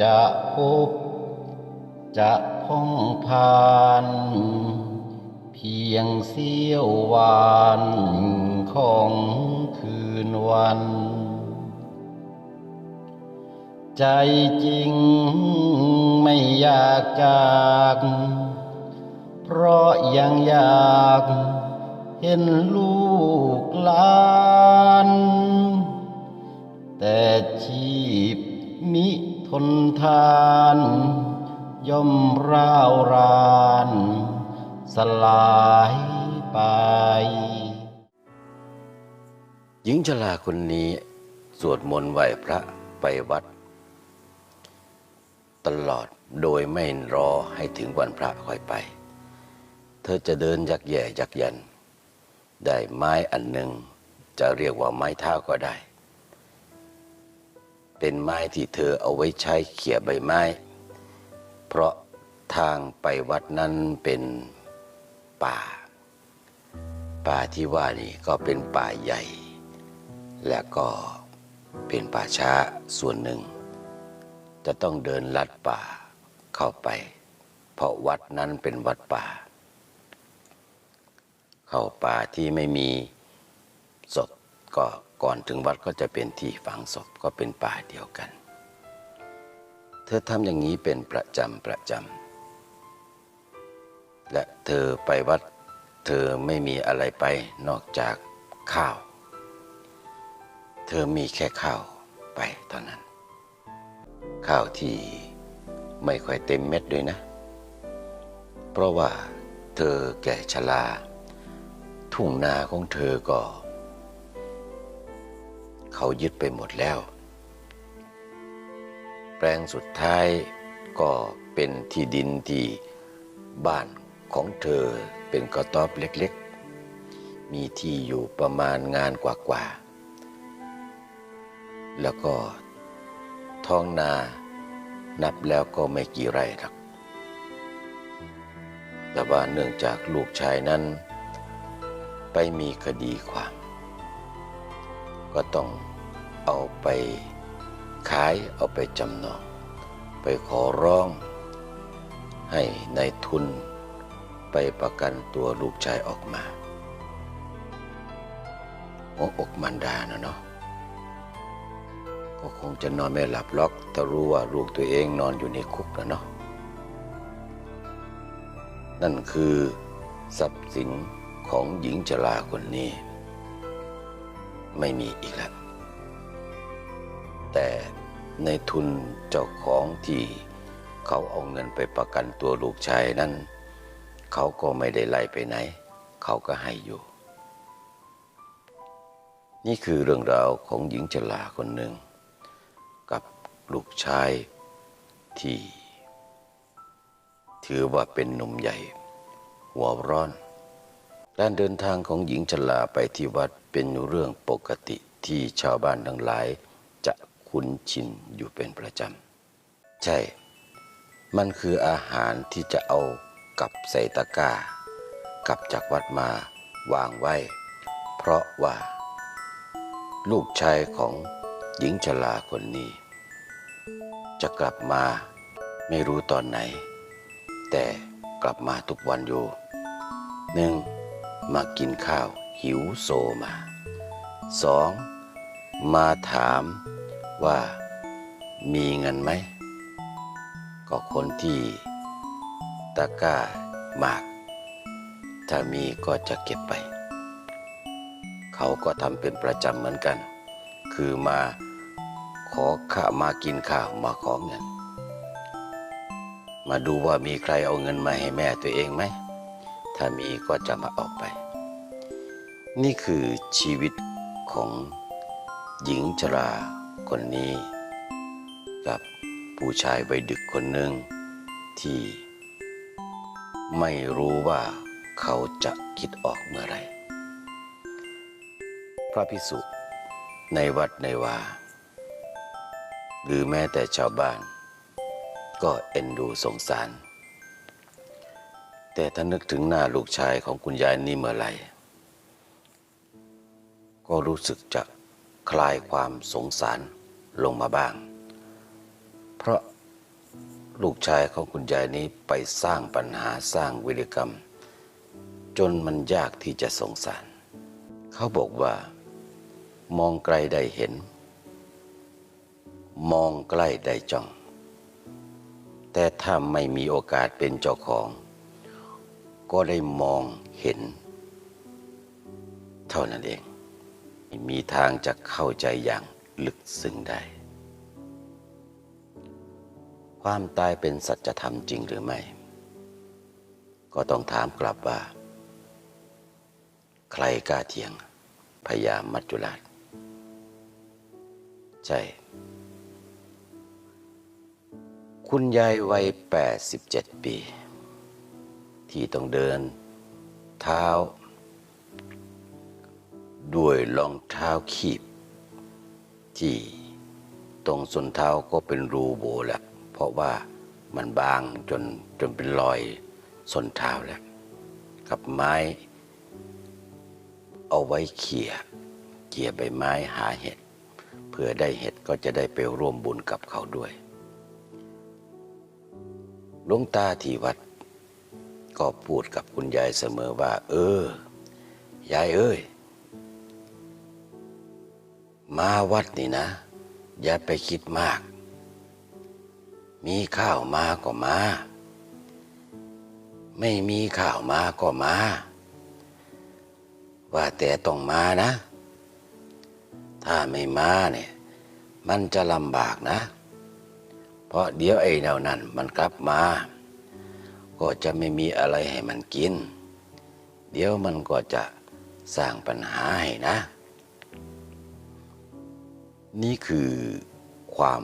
จะพบ จะพ้องผ่าน เพียงเสี้ยววานของคืนวัน ใจจริงไม่อยากจาก เพราะยังอยากเห็นลูกหล ลายไป หญิงชราคนนี้สวดมนต์ไหว้พระไปวัด ตลอดโดยไม่รอให้ถึงวันพระค่อยไป เธอจะเดินยักแย่ยักยัน ได้ไม้อันหนึ่งจะเรียกว่าไม้เท้าก็ได้ เป็นไม้ที่เธอเอาไว้ใช้เขี่ยใบไม้ เพราะทางไปวัดนั้นเป็น ป่า ป่าที่ว่านี่ก็เป็นป่าใหญ่ และก็เป็นป่าช้าส่วนหนึ่ง จะต้องเดินลัดป่าเข้าไป เพราะวัดนั้นเป็นวัดป่า เข้าป่าที่ไม่มีศพก็ก่อนถึงวัดก็จะเป็นที่ฝังศพก็เป็นป่าเดียวกัน เธอทำอย่างนี้เป็นประจำประจำ และเธอไปวัด เธอไม่มีอะไรไปนอกจากข้าว เธอมีแค่ข้าวไปเท่านั้น ข้าวที่ไม่ค่อยเต็มเม็ดด้วยนะ เพราะว่าเธอแก่ชราทุ่งนาของเธอก็ เขายึดไปหมดแล้ว แปลงสุดท้ายก็เป็นที่ดินที่บ้าน ของเธอเป็นกระต๊อบเล็กๆ มีที่อยู่ประมาณงานกว่าๆ แล้วก็ท้องนานับแล้วก็ไม่กี่ไร่หรอกแต่ว่าเนื่องจากลูกชายนั้น ไปมีคดีความ ก็ต้องเอาไปขายเอาไปจำนอง ไปขอร้องให้ในทุน ไปประกันตัวลูกชายออกมาหัวอกมันดานะเนาะก็คงจะนอนไม่หลับล็อกแต่รู้ว่าลูกตัวเองนอนอยู่ในคุกแล้วเนาะนั่นคือทรัพย์สินของหญิงชราคนนี้ ไม่มีอีกแล้ว แต่ในทุนเจ้าของที่เขาเอาเงินไปประกันตัวลูกชายนั้น เขาก็ไม่ได้ไล่ไปไหน เขาก็ให้อยู่ นี่คือเรื่องราวของหญิงชราคนหนึ่ง กับลูกชายที่ ถือว่าเป็นหนุ่มใหญ่ หัวร้อน การเดินทางของหญิงชราไปที่วัดเป็นเรื่องปกติที่ชาวบ้านทั้งหลาย จะคุ้นชินอยู่เป็นประจำ ใช่ มันคืออาหารที่จะเอา กับใส่ตะกร้ากลับจากวัดมาวางไว้ เพราะว่า ลูกชายของหญิงชราคนนี้ จะกลับมาไม่รู้ตอนไหน แต่กลับมาทุกวันอยู่หนึ่งมากินข้าวหิวโซมาสองมาถามว่ามีเงินไหม ก็คนที่ ตะกร้ามาก ถ้ามีก็จะเก็บไป เขาก็ทำเป็นประจำเหมือนกัน คือมาขอข้ามากินข้าวมาขอเงิน มาดูว่ามีใครเอาเงินมาให้แม่ตัวเองไหม ถ้ามีก็จะมาเอาไป นี่คือชีวิตของหญิงชราคนนี้ กับผู้ชายวัยดึกคนหนึ่งที่ ไม่รู้ว่าเขาจะคิดออกเมื่อไร พระพิสุในวัดในวา หรือแม้แต่ชาวบ้าน ก็เอ็นดูสงสาร แต่ถ้านึกถึงหน้าลูกชายของคุณยายนี่เมื่อไร ก็รู้สึกจะคลายความสงสารลงมาบ้าง เพราะ ลูกชายของคุณยายนี้ไปสร้างปัญหาสร้างวิรกรรม จนมันยากที่จะสงสาร เขาบอกว่า มองไกลได้เห็น มองใกล้ได้จ้อง แต่ถ้าไม่มีโอกาสเป็นเจ้าของ ก็ได้มองเห็น เท่านั้นเอง มีทางจะเข้าใจอย่างลึกซึ้งได้ ความตายเป็นสัจธรรมจริงหรือไม่ ก็ต้องถามกลับว่า ใครกล้าเถียงพญามัจจุราช ใช่ คุณยายวัย 87 ปี ที่ต้องเดิน เท้า ด้วยรองเท้าขีบ ที่ตรงส้นเท้าก็เป็นรูโบแล้ว เพราะว่ามันบางจนจนเป็นรอยส้นเท้าแล้ว กับไม้ เอาไว้เขี่ยเขี่ยใบไม้หาเห็ดเพื่อได้เห็ดก็จะได้ไปร่วมบุญกับเขาด้วยหลวงตาที่วัด ก็พูดกับคุณยายเสมอว่า เออ ยายเอ้ย มาวัดนี่นะ อย่าไปคิดมาก มีข้าวมาก็มา ไม่มีข้าวมาก็มา ว่าแต่ต้องมานะ ถ้าไม่มาเนี่ยมันจะลำบากนะ เพราะเดี๋ยวไอ้แนวนั้นมันกลับมา ก็จะไม่มีอะไรให้มันกิน เดี๋ยวมันก็จะสร้างปัญหาให้นะ นี่คือความ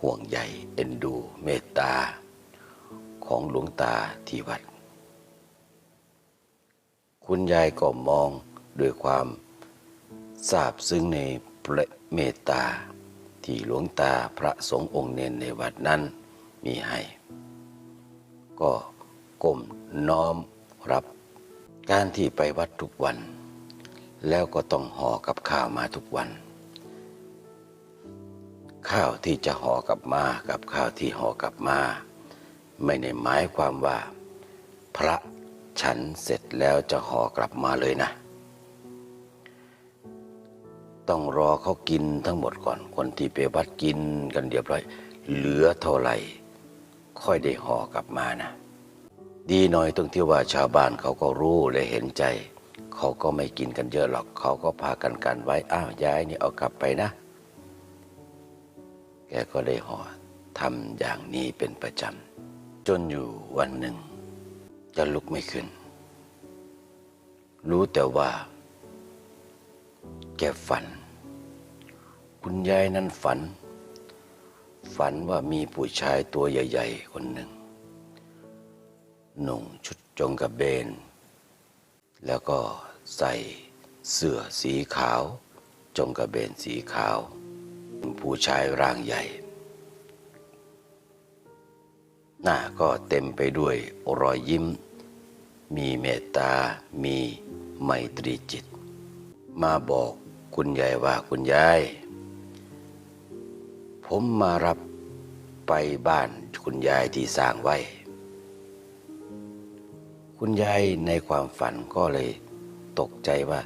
ห่วงใยเอ็นดูเมตตา ของหลวงตาที่วัด คุณยายก็มองด้วยความซาบซึ้งในพรเมตตา ที่หลวงตาพระสงฆ์องค์เนนในวัดนั้นมีให้ ก็ก้มน้อมรับการที่ไปวัดทุกวัน แล้วก็ต้องห่อกับข้าวมาทุกวัน ข้าวที่จะห่อกลับมากับข้าวที่ห่อกลับมา ไม่ได้หมายความว่า พระฉันเสร็จแล้วจะห่อกลับมาเลยนะ ต้องรอเขากินทั้งหมดก่อน คนที่ไปวัดกินกันเรียบร้อย เหลือเท่าไหร่ ค่อยได้ห่อกลับมานะ ดีหน่อยตรงที่ว่าชาวบ้านเขาก็รู้และเห็นใจ เขาก็ไม่กินกันเยอะหรอก เขาก็พากันกันไว้ อ้าวยายนี่เอากลับไปนะ แกก็ได้ห่อทำอย่างนี้เป็นประจำ จนอยู่วันหนึ่ง จะลุกไม่ขึ้น รู้แต่ว่า แกฝัน คุณยายนั้นฝัน ฝันว่ามีผู้ชายตัวใหญ่ ๆ คนหนึ่ง หนุ่งชุดจงกระเบน แล้วก็ใส่เสื้อสีขาว จงกระเบนสีขาว ผู้ชายร่างใหญ่ หน้าก็เต็มไปด้วยรอยยิ้ม มีเมตตา มีไมตรีจิต มาบอกคุณยายว่าคุณยาย ผมมารับไปบ้านคุณยายที่สร้างไว้ คุณยายในความฝันก็เลยตกใจว่า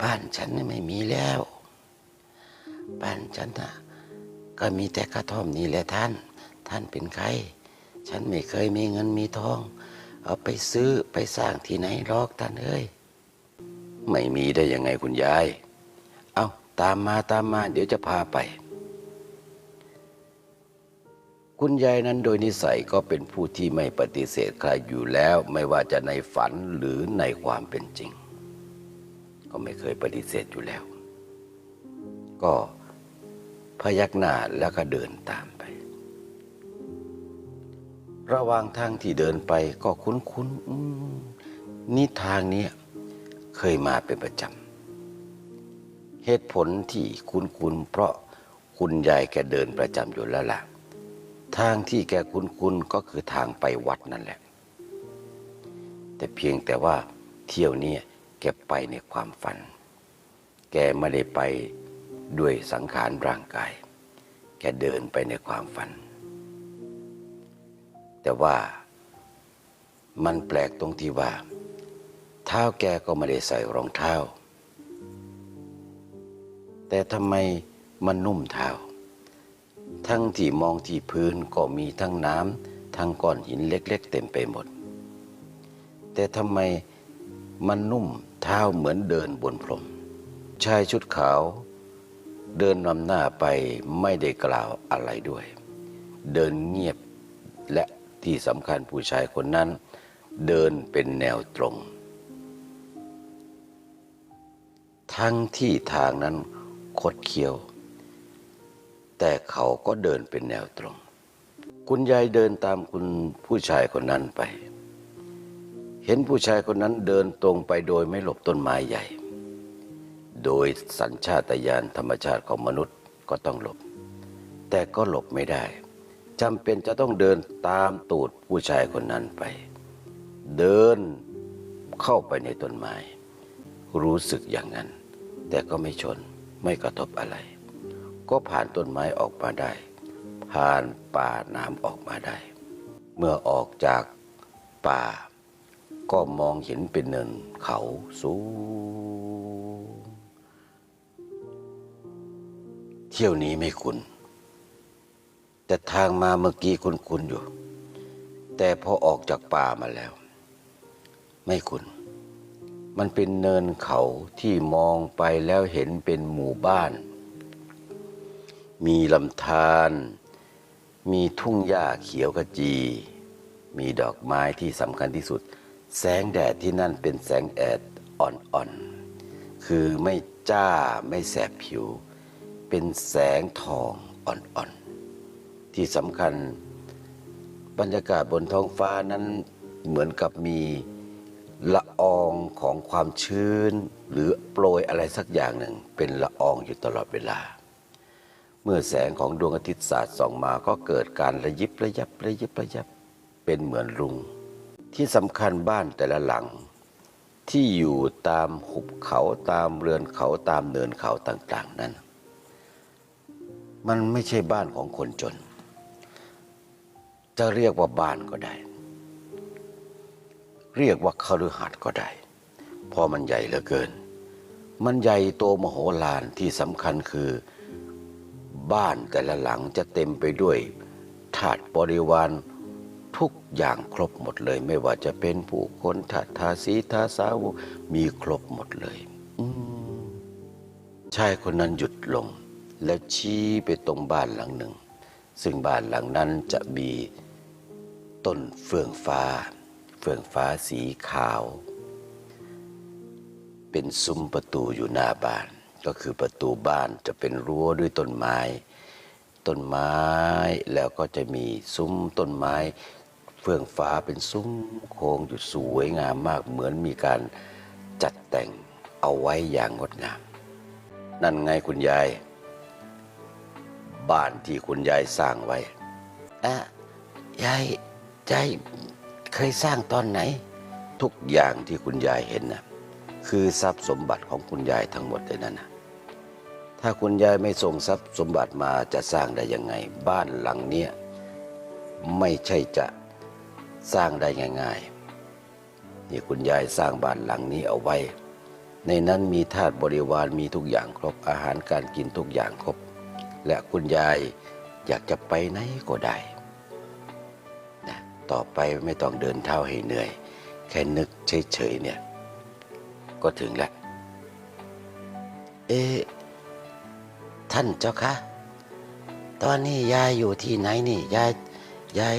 บ้านฉันไม่มีแล้ว บ้านฉันน่ะก็มีแต่กระท่อมนี้แหละท่าน ท่านเป็นใคร ฉันไม่เคยมีเงินมีทอง เอาไปซื้อไปสร้างที่ไหนหรอกท่านเอ้ย ไม่มีได้ยังไงคุณยาย เอาตามมาตามมา เดี๋ยวจะพาไป คุณยายนั้นโดยนิสัยก็เป็นผู้ที่ไม่ปฏิเสธใครอยู่แล้ว ไม่ว่าจะในฝันหรือในความเป็นจริง ก็ไม่เคยปฏิเสธอยู่แล้ว ก็ พยักหน้าแล้วก็เดินตามไป ระหว่างทางที่เดินไปก็คุ้นๆนี่ทางเนี้ยเคยมาเป็นประจำเหตุผลที่คุ้นๆเพราะคุณยายแกเดินประจำอยู่แล้วล่ะ ทางที่แกคุ้นๆก็คือทางไปวัดนั่นแหละ แต่เพียงแต่ว่าเที่ยวนี้แกไปในความฝัน แกไม่ได้ไป ด้วยสังขารร่างกายแกเดินไปในความฝัน แต่ว่ามันแปลกตรงที่ว่า เท้าแกก็ไม่ได้ใส่รองเท้า แต่ทำไมมันนุ่มเท้า ทั้งที่มองที่พื้นก็มีทั้งน้ำทั้งก้อนหินเล็ก ๆ เต็มไปหมด แต่ทำไมมันนุ่มเท้าเหมือนเดินบนพรมชายชุดขาว เดินนำหน้าไปไม่ได้กล่าวอะไรด้วย เดินเงียบและที่สำคัญผู้ชายคนนั้น เดินเป็นแนวตรง ทั้งที่ทางนั้นคดเคี้ยว แต่เขาก็เดินเป็นแนวตรง คุณยายเดินตามคุณผู้ชายคนนั้นไป เห็นผู้ชายคนนั้นเดินตรงไปโดยไม่หลบต้นไม้ใหญ่ โดยสัญชาตญาณธรรมชาติของมนุษย์ก็ต้องหลบ แต่ก็หลบไม่ได้จำเป็นจะต้องเดินตามตูดผู้ชายคนนั้นไป เดินเข้าไปในต้นไม้ รู้สึกอย่างนั้น แต่ก็ไม่ชนไม่กระทบอะไร ก็ผ่านต้นไม้ออกมาได้ ผ่านป่าน้ำออกมาได้ เมื่อออกจากป่า ก็มองเห็นเป็นเนินเขาสูง ที่ยวนี้ไม่คุ้นแต่ทางมาเมื่อกี้คุ้นๆอยู่ แต่พอออกจากป่ามาแล้ว ไม่คุ้นมันเป็นเนินเขาที่มองไปแล้วเห็นเป็นหมู่บ้าน มีลำธารมีทุ่งหญ้าเขียวขจี มีดอกไม้ที่สำคัญที่สุด แสงแดดที่นั่นเป็นแสงแดดอ่อนๆ คือไม่จ้าไม่แสบผิว เป็นแสงทองอ่อนๆ ที่สำคัญบรรยากาศบนท้องฟ้านั้นเหมือนกับมีละอองของความชื้น หรือโปรยอะไรสักอย่างหนึ่ง เป็นละอองอยู่ตลอดเวลา เมื่อแสงของดวงอาทิตย์สาดส่องมาก็เกิดการระยิบระยับระยิบระยับเป็นเหมือนรุง ที่สำคัญบ้านแต่ละหลัง ที่อยู่ตามหุบเขาตามเรือนเขาตามเนินเขาต่าง ๆ นั้น มันไม่ใช่บ้านของคนจน จะเรียกว่าบ้านก็ได้ เรียกว่าคฤหัสถ์ก็ได้เพราะมันใหญ่เหลือเกิน มันใหญ่โตมโหฬารที่สำคัญคือ บ้านแต่ละหลังจะเต็มไปด้วยถาดบริวารทุกอย่างครบหมดเลย ไม่ว่าจะเป็นผู้คนถาทาสีทาสาวมีครบหมดเลยชายคนนั้นหยุดลง แล้วชี้ไปตรงบ้านหลังหนึ่ง ซึ่งบ้านหลังนั้นจะมีต้นเฟื่องฟ้า เฟื่องฟ้าสีขาว เป็นซุ้มประตูอยู่หน้าบ้าน ก็คือประตูบ้านจะเป็นรั้วด้วยต้นไม้ ต้นไม้แล้วก็จะมีซุ้มต้นไม้เฟื่องฟ้าเป็นซุ้มโค้งอยู่สวยงามมากเหมือนมีการจัดแต่งเอาไว้อย่างงดงาม นั่นไงคุณยาย บ้านที่คุณยายสร้างไว้อะยายยายเคยสร้างตอนไหน ทุกอย่างที่คุณยายเห็นนะคือทรัพย์สมบัติของคุณยายทั้งหมดเลยนั่นนะถ้าคุณยายไม่ส่งทรัพย์สมบัติมาจะสร้างได้ยังไง บ้านหลังเนี้ยไม่ใช่จะสร้างได้ง่ายๆนี่คุณยายสร้างบ้านหลังนี้เอาไว้ ในนั้นมีทาสบริวารมีทุกอย่างครบอาหารการกินทุกอย่างครบ และคุณยายอยากจะไปไหนก็ได้นะต่อไปไม่ต้องเดินเท้าให้เหนื่อย แค่นึกเฉยๆเนี่ย ก็ถึงแล้ว เอ๊ท่านเจ้าคะตอนนี้ยายอยู่ที่ไหนนี่ยายยาย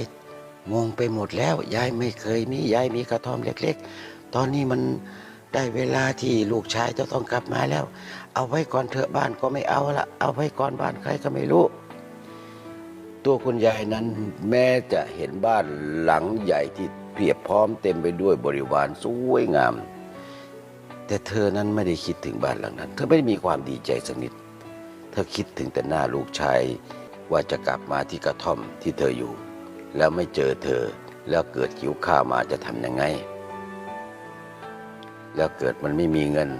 งงไปหมดแล้ว ยายไม่เคยมียายมีกระท่อมเล็ก ๆ ตอนนี้มัน ได้เวลาที่ลูกชายจะต้องกลับมาแล้ว เอาไว้ก่อนเถอะบ้านก็ไม่เอาละเอาไว้ก่อนบ้านใครก็ไม่รู้ ตัวคุณยายนั้นแม้จะเห็นบ้านหลังใหญ่ที่เพียบพร้อมเต็มไปด้วยบริวารสวยงาม แต่เธอนั้นไม่ได้คิดถึงบ้านหลังนั้น เธอไม่ได้มีความดีใจสักนิด เธอคิดถึงแต่หน้าลูกชายว่าจะกลับมาที่กระท่อมที่เธออยู่ แล้วไม่เจอเธอแล้วเกิดหิวข้ามาจะทำยังไง แล้วเกิดมันไม่มีเงิน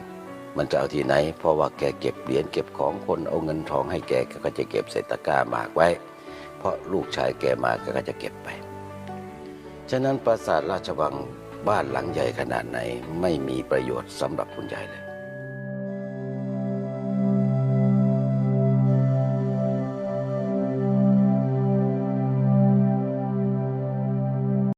มันจะเอาที่ไหน เพราะว่าแกเก็บเหรียญเก็บของคนเอาเงินทองให้แกกก็จะเก็บใส่ตะกร้าหมากไว้ เพราะลูกชายแกมาแกก็จะเก็บไป ฉะนั้นปราสาทราชวังบ้านหลังใหญ่ขนาดไหนไม่มีประโยชน์สำหรับคุณยายเลย